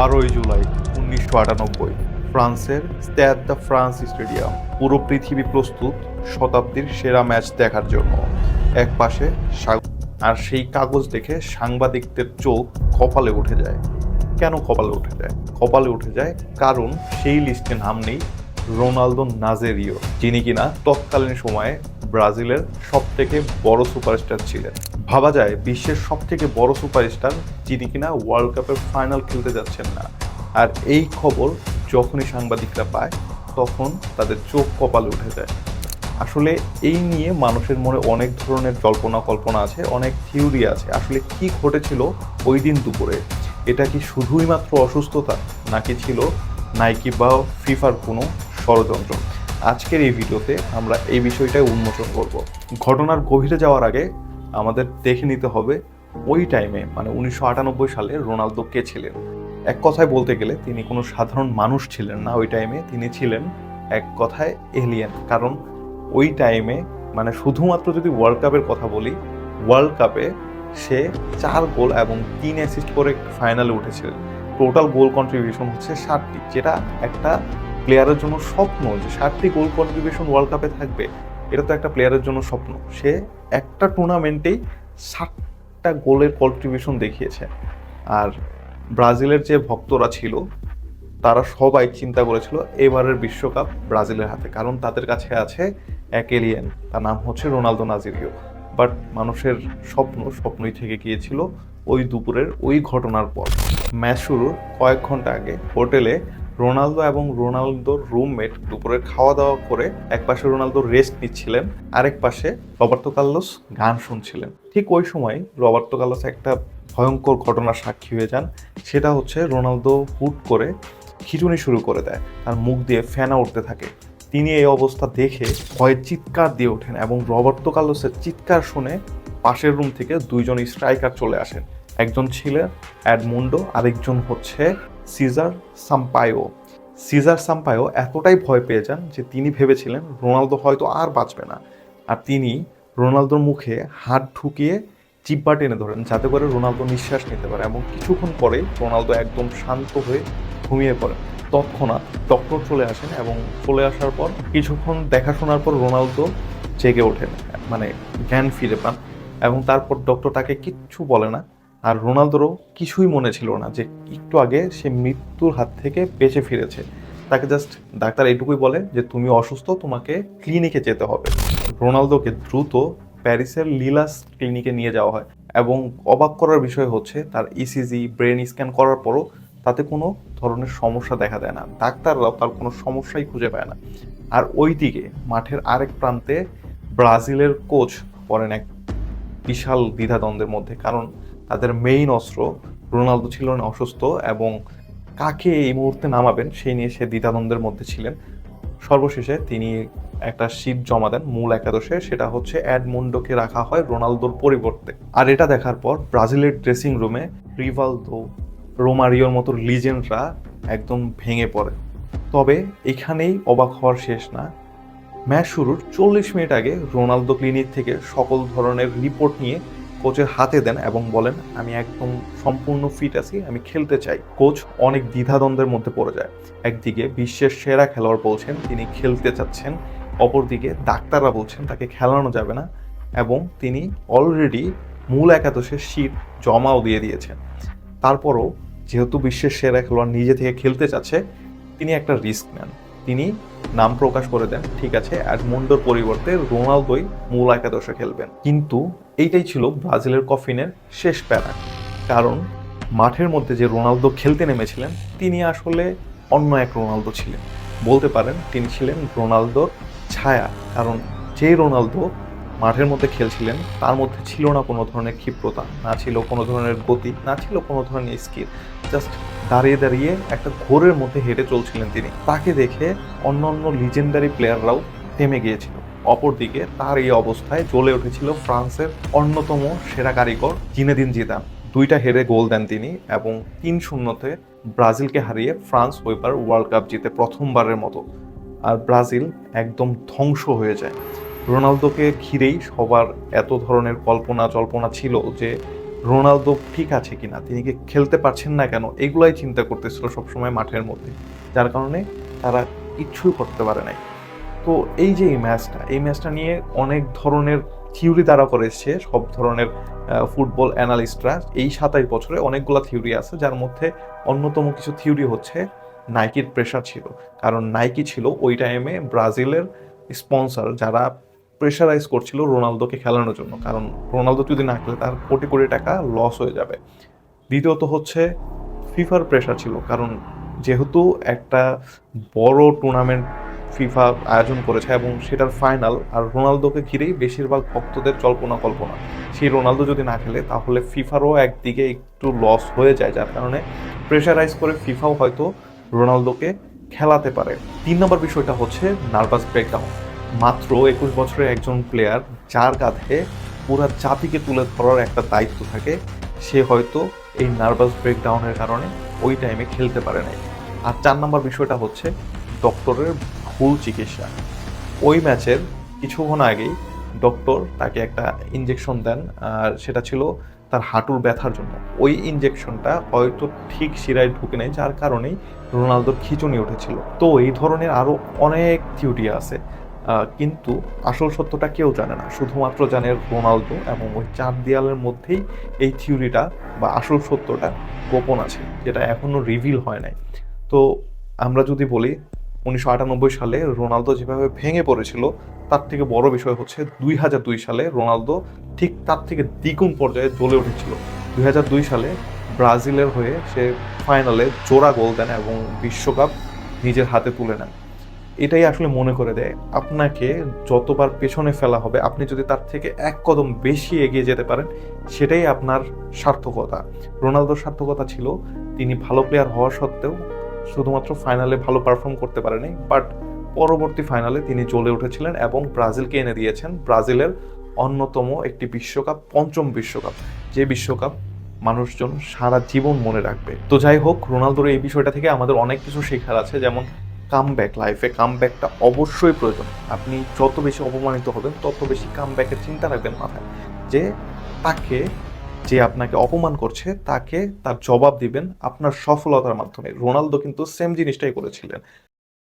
বারোই জুলাই উনিশশো আটানব্বই, ফ্রান্সের স্ট্যাড দ্য ফ্রান্স স্টেডিয়াম। পুরো পৃথিবী প্রস্তুত শতাব্দীর সেরা ম্যাচ দেখার জন্য। এক পাশে আর সেই কাগজ দেখে সাংবাদিকদের চোখ কপালে উঠে যায়। কেন কপালে উঠে যায়? কপালে উঠে যায় কারণ সেই লিস্টে নাম নেই, রোনালদো নাজেরিও, যিনি কিনা তৎকালীন সময়ে ব্রাজিলের সব থেকে বড় সুপারস্টার ছিলেন। ভাবা যায়, বিশ্বের সব থেকে বড় সুপারস্টার যিনি কিনা ওয়ার্ল্ড কাপের ফাইনাল খেলতে যাচ্ছেন না। আর এই খবর যখনই সাংবাদিকরা পায়, তখন তাদের চোখ কপালে উঠে যায়। আসলে এই নিয়ে মানুষের মনে অনেক ধরনের জল্পনা কল্পনা আছে, অনেক থিওরি আছে। আসলে কি ঘটেছিল ওই দিন দুপুরে? এটা কি শুধুই মাত্র অসুস্থতা, নাকি ছিল নাইকি বা ফিফার কোনো ষড়যন্ত্র? আজকের এই ভিডিওতে আমরা এই বিষয়টাই উন্মোচন করব। ঘটনার গভীরে যাওয়ার আগে আমাদের দেখে নিতে হবে ওই টাইমে মানে উনিশশো আটানব্বই সালে রোনালদো কে ছিলেন? এক কথায় বলতে গেলে তিনি কোনো সাধারণ মানুষ ছিলেন না ওই টাইমে তিনি ছিলেন এক কথায় এলিয়েন কারণ ওই টাইমে মানে শুধুমাত্র যদি ওয়ার্ল্ড কাপের কথা বলি ওয়ার্ল্ড কাপে সে চার গোল এবং তিন অ্যাসিস্ট করে ফাইনালে উঠেছিলেন। টোটাল গোল কন্ট্রিবিউশন হচ্ছে ষাটটি, যেটা একটা প্লেয়ারের জন্য স্বপ্ন যে ষাটটি গোল কন্ট্রিবিউশন ওয়ার্ল্ড কাপে থাকবে, এটা তো একটা প্লেয়ারের জন্য স্বপ্ন। সে একটা টুর্নামেন্টেই ষাটটা গোলের কন্ট্রিবিউশন দেখিয়েছে। আর ব্রাজিলের যে ভক্তরা ছিল, তারা সবাই চিন্তা করেছিল এবারের বিশ্বকাপ ব্রাজিলের হাতে, কারণ তাদের কাছে আছে এক এলিয়েন তার নাম হচ্ছে রোনালদো নাজিরিও বাট মানুষের স্বপ্ন, স্বপ্নই থেকে গিয়েছিল ওই দুপুরের ওই ঘটনার পর। ম্যাচ শুরুর কয়েক ঘণ্টা আগে হোটেলে রোনালদো এবং রোনালদোর রুমমেট দুপুরে খাওয়া দাওয়া করে এক পাশে রোনালদো রেস্ট নিচ্ছিলেন, আরেক পাশে রবার্তো কার্লোস গান শুনছিলেন। ঠিক ওই সময় রবার্তো কার্লোস একটা ভয়ঙ্কর ঘটনার সাক্ষী হয়ে যান, সেটা হচ্ছে রোনালদো হুট করে খিচুনি শুরু করে দেয়, তার মুখ দিয়ে ফেনা উঠতে থাকে। তিনি এই অবস্থা দেখে ভয়ে চিৎকার দিয়ে ওঠেন এবং রবার্তো কার্লোসের চিৎকার শুনে পাশের রুম থেকে দুইজন স্ট্রাইকার চলে আসেন। একজন ছিলেন অ্যাডমুন্ডো, আরেকজন হচ্ছে সিজার সাম্পায়ো। সিজার সাম্পায়ো এতটাই ভয় পেয়ে যান যে তিনি ভেবেছিলেন রোনালদো হয়তো আর বাঁচবে না। আর তিনি রোনালদোর মুখে হাত ঢুকিয়ে চিব্বা টেনে ধরেন যাতে করে রোনালদো নিঃশ্বাস নিতে পারে এবং কিছুক্ষণ পরে রোনালদো একদম শান্ত হয়ে ঘুমিয়ে পড়েন। তৎক্ষণাৎ ডক্টর চলে আসেন এবং চলে আসার পর কিছুক্ষণ দেখাশোনার পর রোনালদো জেগে ওঠেন মানে জ্ঞান ফিরে পান এবং তারপর ডক্টর তাকে কিচ্ছু বলে না। আর রোনালদোরও কিছুই মনে ছিল না যে একটু আগে সে মৃত্যুর হাত থেকে বেঁচে ফিরেছে। তাকে জাস্ট ডাক্তার এইটুকুই বলে যে, তুমি অসুস্থ, তোমাকে ক্লিনিকে যেতে হবে। রোনালদোকে দ্রুত প্যারিসের লিলাস ক্লিনিকে নিয়ে যাওয়া হয় এবং অবাক করার বিষয় হচ্ছে, তার ইসিজি ব্রেন স্ক্যান করার পরও তাতে কোনো ধরনের সমস্যা দেখা দেয় না। ডাক্তাররাও তার কোনো সমস্যাই খুঁজে পায় না। আর ওইদিকে মাঠের আরেক প্রান্তে ব্রাজিলের কোচ পড়েন এক বিশাল দ্বিধাদ্বন্দ্বের মধ্যে। কারণ তাদের মেইন অস্ত্র, রোনালদো ছিল না অসুস্থ এবং কাকে এই মুহূর্তে নামাবেন সেই নিয়ে সে দ্বিধাদ্বন্দ্বের মধ্যে ছিলেন। সর্বশেষে তিনি একটা শীত জমা দেন, মূল একাদশে, সেটা হচ্ছে অ্যাডমুন্ডোকে রাখা হয় রোনালদোর পরিবর্তে। আর এটা দেখার পর ব্রাজিলের ড্রেসিং রুমে রিভালদো, রোমারিওর মতো লিজেন্ডরা একদম ভেঙে পড়ে। তবে এখানেই অবাক হওয়ার শেষ না, ম্যাচ শুরুর চল্লিশ মিনিট আগে রোনালদো ক্লিনিক থেকে সকল ধরনের রিপোর্ট নিয়ে কোচের হাতে দেন এবং বলেন, আমি একদম সম্পূর্ণ ফিট আছি, আমি খেলতে চাই। কোচ অনেক দ্বিধাদ্বন্দ্বের মধ্যে পড়ে যায়। একদিকে বিশ্বের সেরা খেলোয়াড় বলছেন, তিনি খেলতে চাচ্ছেন। অপরদিকে ডাক্তাররা বলছেন, তাকে খেলানো যাবে না। এবং তিনি অলরেডি মূল একাদশের সিট জমাও দিয়ে দিয়েছেন। তারপরও যেহেতু বিশ্বের সেরা খেলোয়াড় নিজে থেকে খেলতে চাচ্ছে, তিনি একটা রিস্ক নেন। তিনি নাম প্রকাশ করে দেন, ঠিক আছে? অ্যাডমন্ডোর পরিবর্তে রোনালদোই মূল একাদশে খেলবেন। কিন্তু এইটাই ছিল ব্রাজিলের কফিনের শেষ প্যারা। কারণ মাঠের মধ্যে যে রোনালদো খেলতে নেমেছিলেন, তিনি আসলে অন্য এক রোনালদো ছিলেন। বলতে পারেন, তিনি ছিলেন রোনালদোর ছায়া। কারণ যেই রোনালদো মাঠের মধ্যে খেলছিলেন, তার মধ্যে ছিল না কোনো ধরনের ক্ষিপ্রতা, না ছিল কোনো ধরনের গতি, না ছিল কোনো ধরনের স্কিল। জাস্ট দাঁড়িয়ে দাঁড়িয়ে একটা ঘোরের মধ্যে হেঁটে চলছিলেন তিনি। তাকে দেখে অন্য অন্য লিজেন্ডারি প্লেয়াররাও থেমে গিয়েছিল। অপরদিকে তার এই অবস্থায় জ্বলে উঠেছিল ফ্রান্সের অন্যতম সেরা কারিগর জিনেদিন জিদান। দুইটা হেরে গোল দেন তিনি এবং তিন শূন্যতে ব্রাজিলকে হারিয়ে ফ্রান্স ওইবার ওয়ার্ল্ড কাপ জিতে প্রথমবারের মতো। আর ব্রাজিল একদম ধ্বংস হয়ে যায়। রোনালদোকে ঘিরেই সবার এত ধরনের কল্পনা জল্পনা ছিল যে রোনালদো ঠিক আছে কিনা, তিনি কি খেলতে পারছেন না কেন, এগুলাই চিন্তা করতেছিল সবসময় মাঠের মধ্যে। যার কারণে তারা কিচ্ছুই করতে পারে নাই। তো এই যে এই ম্যাচটা এই ম্যাচটা নিয়ে অনেক ধরনের থিওরি তারা করেছে সব ধরনের ফুটবল অ্যানালিস্টরা। এই সাতাইশ বছরে অনেকগুলো থিওরি আছে, যার মধ্যে অন্যতম কিছু থিওরি হচ্ছে নাইকির প্রেশার ছিল। কারণ নাইকি ছিল ওই টাইমে ব্রাজিলের স্পন্সর যারা প্রেশারাইজ করছিল রোনালদোকে খেলানোর জন্য। কারণ রোনালদো যদি না খেলে, তার কোটি কোটি টাকা লস হয়ে যাবে। দ্বিতীয়ত হচ্ছে ফিফার প্রেশার ছিল। কারণ যেহেতু একটা বড় টুর্নামেন্ট ফিফা আয়োজন করেছে এবং সেটার ফাইনাল আর রোনালদোকে ঘিরেই বেশিরভাগ ভক্তদের জল্পনা কল্পনা। সেই রোনালদো যদি না খেলে, তাহলে ফিফারও একদিকে একটু লস হয়ে যায়। যার কারণে প্রেশারাইজ করে ফিফাও হয়তো রোনালদোকে খেলাতে পারে। তিন নম্বর বিষয়টা হচ্ছে নার্ভাস ব্রেকডাউন মাত্র একুশ বছরের একজন প্লেয়ার যার কাঁধে পুরো জাতিকে তুলে ধরার একটা দায়িত্ব থাকে, সে হয়তো এই নার্ভাস ব্রেকডাউনের কারণে ওই টাইমে খেলতে পারে নাই। আর চার নম্বর বিষয়টা হচ্ছে ডক্টরের ভুল চিকিৎসা। ওই ম্যাচের কিছুক্ষণ আগেই ডক্টর তাকে একটা ইঞ্জেকশন দেন, আর সেটা ছিল তার হাঁটুর ব্যথার জন্য। ওই ইঞ্জেকশনটা হয়তো ঠিক শিরায় ঢুকে নেয় যার কারণেই রোনালদোর খিচুনি উঠেছিল। তো এই ধরনের আরও অনেক থিওরি আছে। কিন্তু আসল সত্যটা কেউ জানে না। শুধুমাত্র জানে রোনালদো এবং ওই চার দেয়ালের মধ্যেই এই থিওরিটা বা আসল সত্যটা গোপন আছে, যেটা এখনও রিভিল হয় নাই। তো আমরা যদি বলি, উনিশশো আটানব্বই সালে রোনালদো যেভাবে ভেঙে পড়েছিল, তার থেকে বড় বিষয় হচ্ছে দুই হাজার দুই সালে রোনালদো ঠিক তার থেকে দ্বিগুণ পর্যায়ে জ্বলে উঠেছিল। দুই হাজার দুই সালে ব্রাজিলের হয়ে সে ফাইনালে জোড়া গোল দেন এবং বিশ্বকাপ নিজের হাতে তুলে নেন। এটাই আসলে মনে করে দেয়, আপনাকে যতবার পেছনে ফেলা হবে, আপনি যদি তার থেকে এক কদম বেশি এগিয়ে যেতে পারেন, সেটাই আপনার সার্থকতা। রোনালদোর সার্থকতা ছিল, তিনি ভালো প্লেয়ার হওয়া সত্ত্বেও শুধুমাত্র ফাইনালে ভালো পারফর্ম করতে পারেনি বাট পরবর্তী ফাইনালে তিনি জ্বলে উঠেছিলেন এবং ব্রাজিলকে এনে দিয়েছেন। ব্রাজিলের অন্যতম একটি বিশ্বকাপ, পঞ্চম বিশ্বকাপ, যে বিশ্বকাপ মানুষজন সারা জীবন মনে রাখবে। তো যাই হোক, রোনালদোর এই বিষয়টা থেকে আমাদের অনেক কিছু শেখার আছে, যেমন কামব্যাক লাইফে কাম ব্যাকটা অবশ্যই প্রয়োজন। আপনি যত বেশি অপমানিত হবেন, তত বেশি কাম ব্যাকের চিন্তা রাখবেন মাথায়। যে তাকে যে আপনাকে অপমান করছে, তাকে তার জবাব দিবেন আপনার সফলতার মাধ্যমে। রোনালদো কিন্তু সেম জিনিসটাই করেছিলেন।